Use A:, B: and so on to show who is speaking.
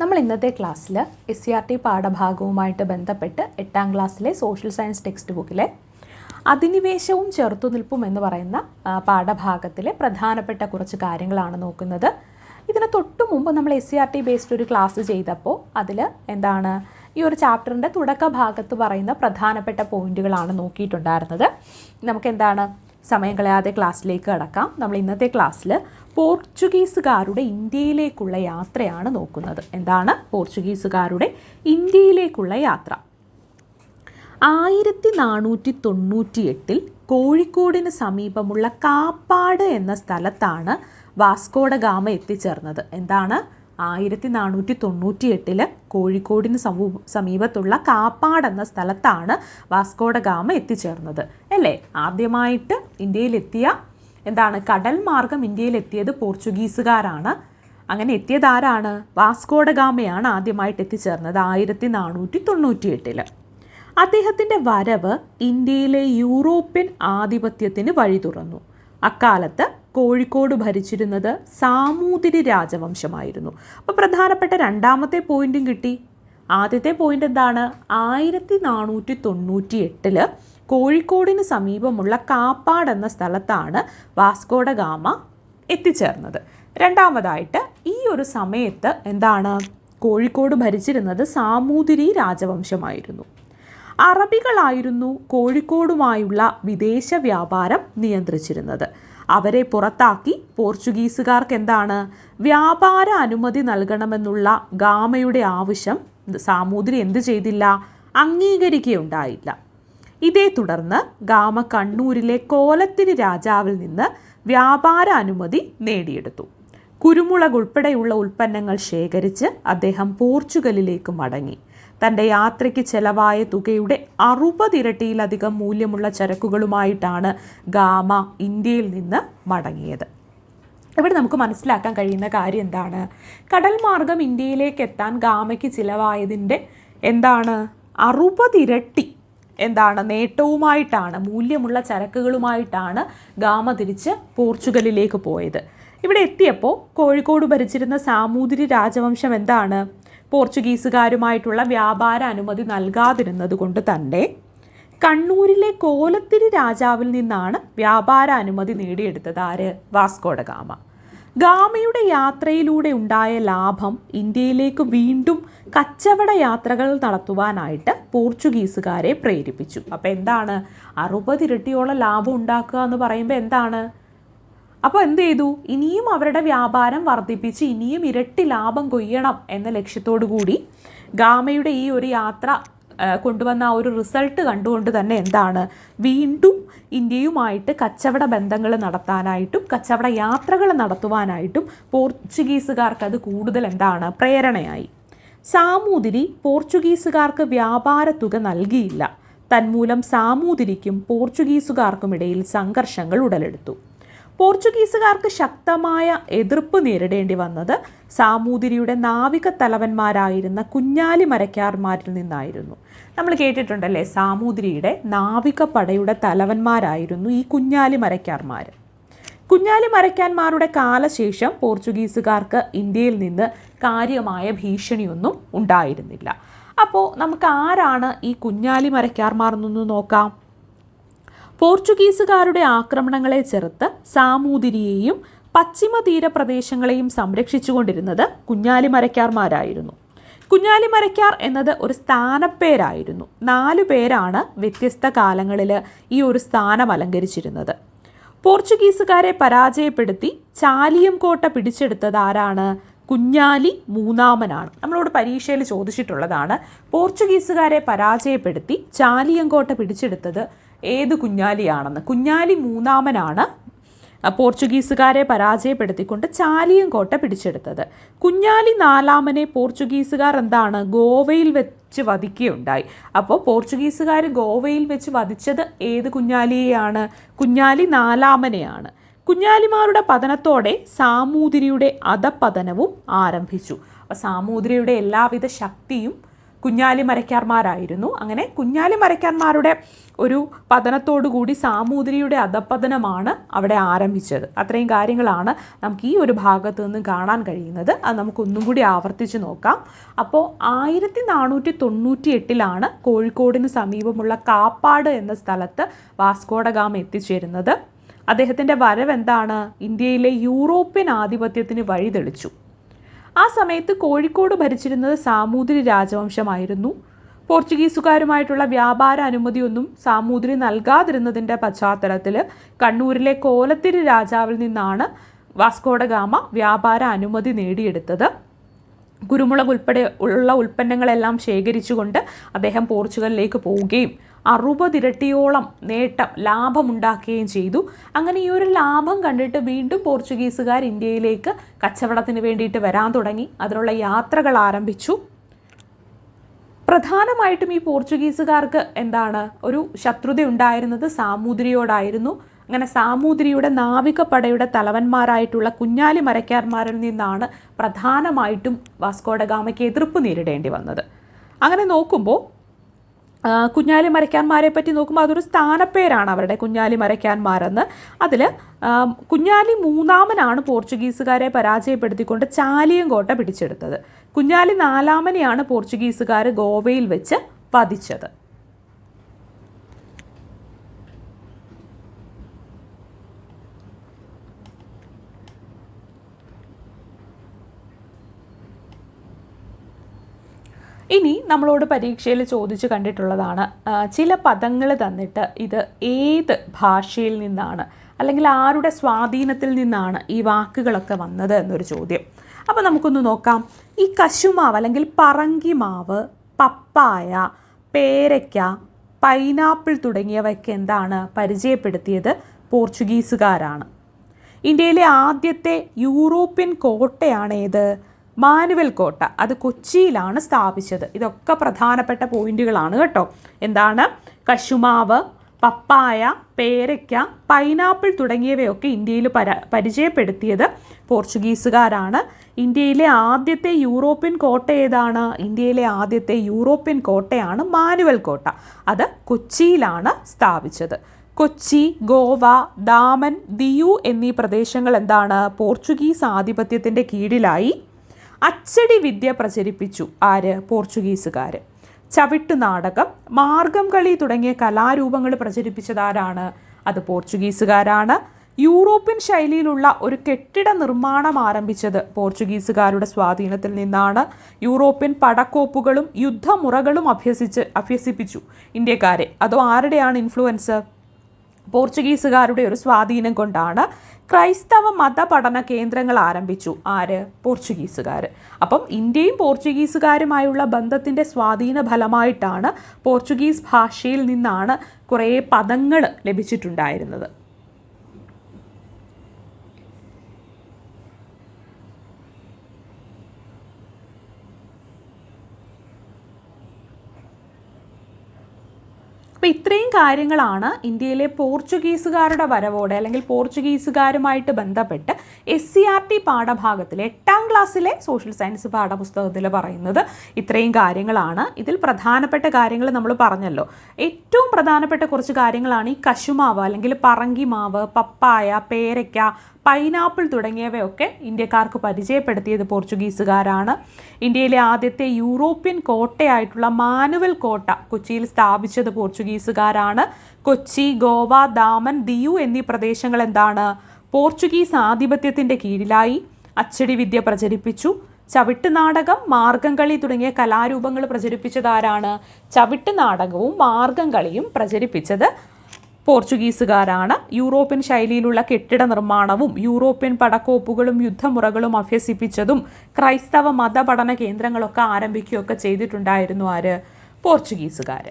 A: നമ്മൾ ഇന്നത്തെ ക്ലാസ്സിൽ എസ് സി ആർ ടി പാഠഭാഗവുമായിട്ട് ബന്ധപ്പെട്ട് എട്ടാം ക്ലാസ്സിലെ സോഷ്യൽ സയൻസ് ടെക്സ്റ്റ് ബുക്കിലെ അധിനിവേശവും ചെറുത്തുനിൽപ്പും എന്ന് പറയുന്ന പാഠഭാഗത്തിലെ പ്രധാനപ്പെട്ട കുറച്ച് കാര്യങ്ങളാണ് നോക്കുന്നത്. ഇതിന് തൊട്ട് മുമ്പ് നമ്മൾ S C R T based ഒരു ക്ലാസ് ചെയ്തപ്പോൾ അതിൽ എന്താണ് ഈ ഒരു ചാപ്റ്ററിന്റെ തുടക്ക ഭാഗത്ത് പറയുന്ന പ്രധാനപ്പെട്ട പോയിന്റുകളാണ് നോക്കിയിട്ടുണ്ടായിരുന്നത്. നമുക്ക് എന്താണ് സമയം കളയാതെ ക്ലാസ്സിലേക്ക് കടക്കാം. നമ്മൾ ഇന്നത്തെ ക്ലാസ്സിൽ പോർച്ചുഗീസുകാരുടെ ഇന്ത്യയിലേക്കുള്ള യാത്രയാണ് നോക്കുന്നത്. എന്താണ്? പോർച്ചുഗീസുകാരുടെ ഇന്ത്യയിലേക്കുള്ള യാത്ര. ആയിരത്തി നാനൂറ്റി തൊണ്ണൂറ്റി എട്ടിൽ കോഴിക്കോടിന് സമീപമുള്ള കാപ്പാട് എന്ന സ്ഥലത്താണ് വാസ്കോഡ ഗാമ എത്തിച്ചേർന്നത്. എന്താണ്? ആയിരത്തി നാനൂറ്റി തൊണ്ണൂറ്റി എട്ടിൽ കോഴിക്കോടിന് സമൂ സമീപത്തുള്ള കാപ്പാട് എന്ന സ്ഥലത്താണ് വാസ്കോഡ ഗാമ എത്തിച്ചേർന്നത്. അല്ലേ? ആദ്യമായിട്ട് ഇന്ത്യയിലെത്തിയ എന്താണ് കടൽ മാർഗം ഇന്ത്യയിലെത്തിയത് പോർച്ചുഗീസുകാരാണ്. അങ്ങനെ എത്തിയത് ആരാണ് വാസ്കോഡ ഗാമയാണ് ആദ്യമായിട്ട് എത്തിച്ചേർന്നത് ആയിരത്തി നാനൂറ്റി തൊണ്ണൂറ്റി എട്ടിൽ അദ്ദേഹത്തിന്റെ വരവ് ഇന്ത്യയിലെ യൂറോപ്യൻ ആധിപത്യത്തിന് വഴി തുറന്നു അക്കാലത്ത് കോഴിക്കോട് ഭരിച്ചിരുന്നത് സാമൂതിരി രാജവംശമായിരുന്നു. അപ്പോൾ പ്രധാനപ്പെട്ട രണ്ടാമത്തെ പോയിന്റും കിട്ടി. ആദ്യത്തെ പോയിന്റ് എന്താണ്? ആയിരത്തി നാനൂറ്റി തൊണ്ണൂറ്റി എട്ടിൽ കോഴിക്കോടിന് സമീപമുള്ള കാപ്പാട് എന്ന സ്ഥലത്താണ് വാസ്കോഡ ഗാമ എത്തിച്ചേർന്നത്. രണ്ടാമതായിട്ട് ഈ ഒരു സമയത്ത് എന്താണ്? കോഴിക്കോട് ഭരിച്ചിരുന്നത് സാമൂതിരി രാജവംശമായിരുന്നു. അറബികളായിരുന്നു കോഴിക്കോടുമായുള്ള വിദേശ വ്യാപാരം നിയന്ത്രിച്ചിരുന്നത്. അവരെ പുറത്താക്കി പോർച്ചുഗീസുകാർക്ക് എന്താണ് വ്യാപാര അനുമതി നൽകണമെന്നുള്ള ഗാമയുടെ ആവശ്യം സാമൂതിരി എന്ത് ചെയ്തില്ല? അംഗീകരിക്കുകയുണ്ടായില്ല. ഇതേ തുടർന്ന് ഗാമ കണ്ണൂരിലെ കോലത്തിരി രാജാവിൽ നിന്ന് വ്യാപാര അനുമതി നേടിയെടുത്തു. കുരുമുളക് ഉൾപ്പെടെയുള്ള ഉൽപ്പന്നങ്ങൾ ശേഖരിച്ച് അദ്ദേഹം പോർച്ചുഗലിലേക്ക് മടങ്ങി. തന്റെ യാത്രയ്ക്ക് ചെലവായ തുകയുടെ അറുപതിരട്ടിയിലധികം മൂല്യമുള്ള ചരക്കുകളുമായിട്ടാണ് ഗാമ ഇന്ത്യയിൽ നിന്ന് മടങ്ങിയത്. ഇവിടെ നമുക്ക് മനസ്സിലാക്കാൻ കഴിയുന്ന കാര്യം എന്താണ്? കടൽ മാർഗം ഇന്ത്യയിലേക്ക് എത്താൻ ഗാമയ്ക്ക് ചിലവായതിന്റെ എന്താണ്? അറുപതിരട്ടി എന്താണ്? നേട്ടവുമായിട്ടാണ് മൂല്യമുള്ള ചരക്കുകളുമായിട്ടാണ് ഗാമ തിരിച്ച് പോർച്ചുഗലിലേക്ക് പോയത്. ഇവിടെ എത്തിയപ്പോൾ കോഴിക്കോട് ഭരിച്ചിരുന്ന സാമൂതിരി രാജവംശം എന്താണ്? പോർച്ചുഗീസുകാരുമായിട്ടുള്ള വ്യാപാര അനുമതി നൽകാതിരുന്നത് കൊണ്ട് തന്നെ കണ്ണൂരിലെ കോലത്തിരി രാജാവിൽ നിന്നാണ് വ്യാപാര അനുമതി നേടിയെടുത്തത് ആര്? Vasco da Gama. ഗാമയുടെ യാത്രയിലൂടെ ഉണ്ടായ ലാഭം ഇന്ത്യയിലേക്ക് വീണ്ടും കച്ചവട യാത്രകൾ നടത്തുവാനായിട്ട് പോർച്ചുഗീസുകാരെ പ്രേരിപ്പിച്ചു. അപ്പോൾ എന്താണ്? അറുപതിരട്ടിയോളം ലാഭം ഉണ്ടാക്കുക എന്ന് പറയുമ്പോൾ എന്താണ്? അപ്പോൾ എന്ത് ചെയ്തു? ഇനിയും അവരുടെ വ്യാപാരം വർദ്ധിപ്പിച്ച് ഇനിയും ഇരട്ടി ലാഭം കൊയ്യണം എന്ന ലക്ഷ്യത്തോടു കൂടി ഗാമയുടെ ഈ ഒരു യാത്ര കൊണ്ടുവന്ന ആ ഒരു റിസൾട്ട് കണ്ടുകൊണ്ട് തന്നെ എന്താണ്? വീണ്ടും ഇന്ത്യയുമായിട്ട് കച്ചവട ബന്ധങ്ങൾ നടത്താനായിട്ടും കച്ചവട യാത്രകൾ നടത്തുവാനായിട്ടും പോർച്ചുഗീസുകാർക്ക് അത് കൂടുതൽ എന്താണ്? പ്രേരണയായി. സാമൂതിരി പോർച്ചുഗീസുകാർക്ക് വ്യാപാര തുക നൽകിയില്ല. തന്മൂലം സാമൂതിരിക്കും പോർച്ചുഗീസുകാർക്കുമിടയിൽ സംഘർഷങ്ങൾ ഉടലെടുത്തു. പോർച്ചുഗീസുകാർക്ക് ശക്തമായ എതിർപ്പ് നേരിടേണ്ടി വന്നത് സാമൂതിരിയുടെ നാവിക തലവന്മാരായിരുന്ന കുഞ്ഞാലി മരക്കാർമാരിൽ നിന്നായിരുന്നു. നമ്മൾ കേട്ടിട്ടുണ്ടല്ലേ സാമൂതിരിയുടെ നാവിക പടയുടെ തലവന്മാരായിരുന്നു ഈ കുഞ്ഞാലി മരക്കാർമാർ. കുഞ്ഞാലി മരക്കാന്മാരുടെ കാലശേഷം പോർച്ചുഗീസുകാർക്ക് ഇന്ത്യയിൽ നിന്ന് കാര്യമായ ഭീഷണിയൊന്നും ഉണ്ടായിരുന്നില്ല. അപ്പോൾ നമുക്ക് ആരാണ് ഈ കുഞ്ഞാലി മരക്കാർമാർ എന്നൊന്ന് നോക്കാം. പോർച്ചുഗീസുകാരുടെ ആക്രമണങ്ങളെ ചെറുത്ത് സാമൂതിരിയെയും പശ്ചിമ തീരപ്രദേശങ്ങളെയും സംരക്ഷിച്ചുകൊണ്ടിരുന്നത് കുഞ്ഞാലിമരക്കാർമാരായിരുന്നു. കുഞ്ഞാലിമരക്കാർ എന്നത് ഒരു സ്ഥാനപ്പേരായിരുന്നു. നാലു പേരാണ് വ്യത്യസ്ത കാലങ്ങളിൽ ഈ ഒരു സ്ഥാനം അലങ്കരിച്ചിരുന്നത്. പോർച്ചുഗീസുകാരെ പരാജയപ്പെടുത്തി ചാലിയം കോട്ട പിടിച്ചെടുത്തത് ആരാണ് കുഞ്ഞാലി മൂന്നാമനാണ്. നമ്മളോട് പരീക്ഷയിൽ ചോദിച്ചിട്ടുള്ളതാണ്. പോർച്ചുഗീസുകാരെ പരാജയപ്പെടുത്തി ചാലിയം കോട്ട പിടിച്ചെടുത്തത് ഏത് കുഞ്ഞാലിയാണെന്ന്. കുഞ്ഞാലി മൂന്നാമനാണ്. പോർച്ചുഗീസുകാരെ പരാജയപ്പെടുത്തിക്കൊണ്ട് ചാലിയും കോട്ട പിടിച്ചെടുത്തത്. കുഞ്ഞാലി നാലാമനെ പോർച്ചുഗീസുകാർ എന്താണ്? ഗോവയിൽ വെച്ച് വധിക്കുകയുണ്ടായി. അപ്പോൾ പോർച്ചുഗീസുകാർ ഗോവയിൽ വെച്ച് വധിച്ചത് ഏത് കുഞ്ഞാലിയെയാണ്? കുഞ്ഞാലി നാലാമനെയാണ്. കുഞ്ഞാലിമാരുടെ പതനത്തോടെ സാമൂതിരിയുടെ അധപതനവും ആരംഭിച്ചു. അപ്പോൾ സാമൂതിരിയുടെ എല്ലാവിധ ശക്തിയും കുഞ്ഞാലി മരക്കാർമാരായിരുന്നു അങ്ങനെ കുഞ്ഞാലി മരക്കാർമാരുടെ ഒരു പതനത്തോടുകൂടി സാമൂതിരിയുടെ അധപ്പതനമാണ് അവിടെ ആരംഭിച്ചത്. അത്രയും കാര്യങ്ങളാണ് നമുക്ക് ഈ ഒരു ഭാഗത്ത് നിന്ന് കാണാൻ കഴിയുന്നത്. അത് നമുക്കൊന്നും കൂടി ആവർത്തിച്ച് നോക്കാം. അപ്പോൾ ആയിരത്തി നാനൂറ്റി തൊണ്ണൂറ്റി എട്ടിലാണ് കോഴിക്കോടിന് സമീപമുള്ള കാപ്പാട് എന്ന സ്ഥലത്ത് വാസ്കോഡഗാമ എത്തിച്ചേരുന്നത്. അദ്ദേഹത്തിന്റെ വരവ് എന്താണ് ഇന്ത്യയിലെ യൂറോപ്യൻ ആധിപത്യത്തിന് വഴിതെളിച്ചു. ആ സമയത്ത് കോഴിക്കോട് ഭരിച്ചിരുന്നത് സാമൂതിരി രാജവംശമായിരുന്നു. പോർച്ചുഗീസുകാരുമായിട്ടുള്ള വ്യാപാര അനുമതിയൊന്നും സാമൂതിരി നൽകാതിരുന്നതിന്റെ പശ്ചാത്തലത്തിൽ കണ്ണൂരിലെ കോലത്തിരി രാജാവിൽ നിന്നാണ് വാസ്കോഡഗാമ വ്യാപാര അനുമതി നേടിയെടുത്തത്. കുരുമുളക് ഉൾപ്പെടെ ഉള്ള ഉൽപ്പന്നങ്ങളെല്ലാം ശേഖരിച്ചുകൊണ്ട് അദ്ദേഹം പോർച്ചുഗലിലേക്ക് പോവുകയും അറുപതിരട്ടിയോളം നേട്ടം ലാഭമുണ്ടാക്കുകയും ചെയ്തു. അങ്ങനെ ഈ ഒരു ലാഭം കണ്ടിട്ട് വീണ്ടും പോർച്ചുഗീസുകാർ ഇന്ത്യയിലേക്ക് കച്ചവടത്തിന് വേണ്ടിയിട്ട് വരാൻ തുടങ്ങി. അതിനുള്ള യാത്രകൾ ആരംഭിച്ചു. പ്രധാനമായിട്ടും ഈ പോർച്ചുഗീസുകാർക്ക് എന്താണ്? ഒരു ശത്രുത ഉണ്ടായിരുന്നത് സാമൂതിരിയോടായിരുന്നു. അങ്ങനെ സാമൂതിരിയുടെ നാവികപ്പടയുടെ തലവന്മാരായിട്ടുള്ള കുഞ്ഞാലി മരക്കാർമാരിൽ നിന്നാണ് പ്രധാനമായിട്ടും വാസ്കോഡഗാമയ്ക്ക് എതിർപ്പ് നേരിടേണ്ടി വന്നത്. അങ്ങനെ നോക്കുമ്പോൾ കുഞ്ഞാലി മരയ്ക്കാന്മാരെ പറ്റി നോക്കുമ്പോൾ അതൊരു സ്ഥാനപ്പേരാണ് അവരുടെ കുഞ്ഞാലി മരയ്ക്കാന്മാരെന്ന്. അതിൽ കുഞ്ഞാലി മൂന്നാമനാണ് പോർച്ചുഗീസുകാരെ പരാജയപ്പെടുത്തിക്കൊണ്ട് ചാലിയങ്കോട്ട പിടിച്ചെടുത്തത്. കുഞ്ഞാലി നാലാമനെയാണ് പോർച്ചുഗീസുകാർ ഗോവയിൽ വെച്ച് വധിച്ചത്. ഇനി നമ്മളോട് പരീക്ഷയിൽ ചോദിച്ചു കണ്ടിട്ടുള്ളതാണ് ചില പദങ്ങൾ തന്നിട്ട് ഇത് ഏത് ഭാഷയിൽ നിന്നാണ് അല്ലെങ്കിൽ ആരുടെ സ്വാധീനത്തിൽ നിന്നാണ് ഈ വാക്കുകളൊക്കെ വന്നത് എന്നൊരു ചോദ്യം. അപ്പോൾ നമുക്കൊന്ന് നോക്കാം. ഈ കശുമാവ് അല്ലെങ്കിൽ പറങ്കിമാവ് പപ്പായ പേരയ്ക്ക പൈനാപ്പിൾ തുടങ്ങിയവയ്ക്ക് എന്താണ് പരിചയപ്പെടുത്തിയത്? പോർച്ചുഗീസുകാരാണ്. ഇന്ത്യയിലെ ആദ്യത്തെ യൂറോപ്യൻ കോട്ടയാണ് മാനുവൽ കോട്ട അത് കൊച്ചിയിലാണ് സ്ഥാപിച്ചത്. ഇതൊക്കെ പ്രധാനപ്പെട്ട പോയിന്റുകളാണ് കേട്ടോ. എന്താണ്? കശുമാവ് പപ്പായ പേരയ്ക്ക പൈനാപ്പിൾ തുടങ്ങിയവയൊക്കെ ഇന്ത്യയിൽ പര പരിചയപ്പെടുത്തിയത് പോർച്ചുഗീസുകാരാണ്. ഇന്ത്യയിലെ ആദ്യത്തെ യൂറോപ്യൻ കോട്ട ഏതാണ്? ഇന്ത്യയിലെ ആദ്യത്തെ യൂറോപ്യൻ കോട്ടയാണ് മാനുവൽ കോട്ട. അത് കൊച്ചിയിലാണ് സ്ഥാപിച്ചത്. കൊച്ചി ഗോവ ദാമൻ ദിയു എന്നീ പ്രദേശങ്ങൾ എന്താണ്? പോർച്ചുഗീസ് ആധിപത്യത്തിന്റെ കീഴിലായി അച്ചടി വിദ്യ പ്രചരിപ്പിച്ചു ആര്? പോർച്ചുഗീസുകാർ ചവിട്ട് നാടകം മാർഗം കളി തുടങ്ങിയ കലാരൂപങ്ങൾ പ്രചരിപ്പിച്ചതാരാണ് അത് പോർച്ചുഗീസുകാരാണ്. യൂറോപ്യൻ ശൈലിയിലുള്ള ഒരു കെട്ടിട നിർമ്മാണം ആരംഭിച്ചത് പോർച്ചുഗീസുകാരുടെ സ്വാധീനത്തിൽ നിന്നാണ്. യൂറോപ്യൻ പടക്കോപ്പുകളും യുദ്ധമുറകളും അഭ്യസിച്ച് അഭ്യസിപ്പിച്ചു. ഇന്ത്യക്കാരെ അതോ ആരുടെയാണ് ഇൻഫ്ലുവൻസ് പോർച്ചുഗീസുകാരുടെ ഒരു സ്വാധീനം കൊണ്ടാണ് ക്രൈസ്തവ മത പഠന കേന്ദ്രങ്ങൾ ആരംഭിച്ചു. ആര്? പോർച്ചുഗീസുകാർ. അപ്പം ഇന്ത്യയും പോർച്ചുഗീസുകാരുമായുള്ള ബന്ധത്തിന്റെ സ്വാധീന ഫലമായിട്ടാണ് പോർച്ചുഗീസ് ഭാഷയിൽ നിന്നാണ് കുറേ പദങ്ങൾ ലഭിച്ചിട്ടുണ്ടായിരുന്നത്. അപ്പോൾ ഇത്രയും കാര്യങ്ങളാണ് ഇന്ത്യയിലെ പോർച്ചുഗീസുകാരുടെ വരവോടെ അല്ലെങ്കിൽ പോർച്ചുഗീസുകാരുമായിട്ട് ബന്ധപ്പെട്ട് എസ് സി ആർ ടി പാഠഭാഗത്തിൽ എട്ടാം ക്ലാസ്സിലെ സോഷ്യൽ സയൻസ് പാഠപുസ്തകത്തിൽ പറയുന്നത് ഇത്രയും കാര്യങ്ങളാണ്. ഇതിൽ പ്രധാനപ്പെട്ട കാര്യങ്ങൾ നമ്മൾ പറഞ്ഞല്ലോ. ഏറ്റവും പ്രധാനപ്പെട്ട കുറച്ച് കാര്യങ്ങളാണ് ഈ കശുമാവ് അല്ലെങ്കിൽ പറങ്കിമാവ് പപ്പായ പേരയ്ക്ക പൈനാപ്പിൾ തുടങ്ങിയവയൊക്കെ ഇന്ത്യക്കാർക്ക് പരിചയപ്പെടുത്തിയത് പോർച്ചുഗീസുകാരാണ്. ഇന്ത്യയിലെ ആദ്യത്തെ യൂറോപ്യൻ കോട്ടയായിട്ടുള്ള മാനുവൽ കോട്ട കൊച്ചിയിൽ സ്ഥാപിച്ചത് പോർച്ചുഗീസുകാരാണ്. കൊച്ചി ഗോവ ദാമൻ ദിയു എന്നീ പ്രദേശങ്ങൾ എന്താണ് പോർച്ചുഗീസ് ആധിപത്യത്തിന്റെ കീഴിലായി. അച്ചടി വിദ്യ പ്രചരിപ്പിച്ചു. ചവിട്ട് നാടകം മാർഗം കളി തുടങ്ങിയ കലാരൂപങ്ങൾ പ്രചരിപ്പിച്ചത് ആരാണ് ചവിട്ട് നാടകവും മാർഗം കളിയും പ്രചരിപ്പിച്ചത് പോർച്ചുഗീസുകാരാണ്. യൂറോപ്യൻ ശൈലിയിലുള്ള കെട്ടിട നിർമ്മാണവും യൂറോപ്യൻ പടക്കോപ്പുകളും യുദ്ധമുറകളും അഭ്യസിപ്പിച്ചതും ക്രൈസ്തവ മതപഠന കേന്ദ്രങ്ങളൊക്കെ ആരംഭിക്കുകയൊക്കെ ചെയ്തിട്ടുണ്ടായിരുന്നു ആര്? പോർച്ചുഗീസുകാർ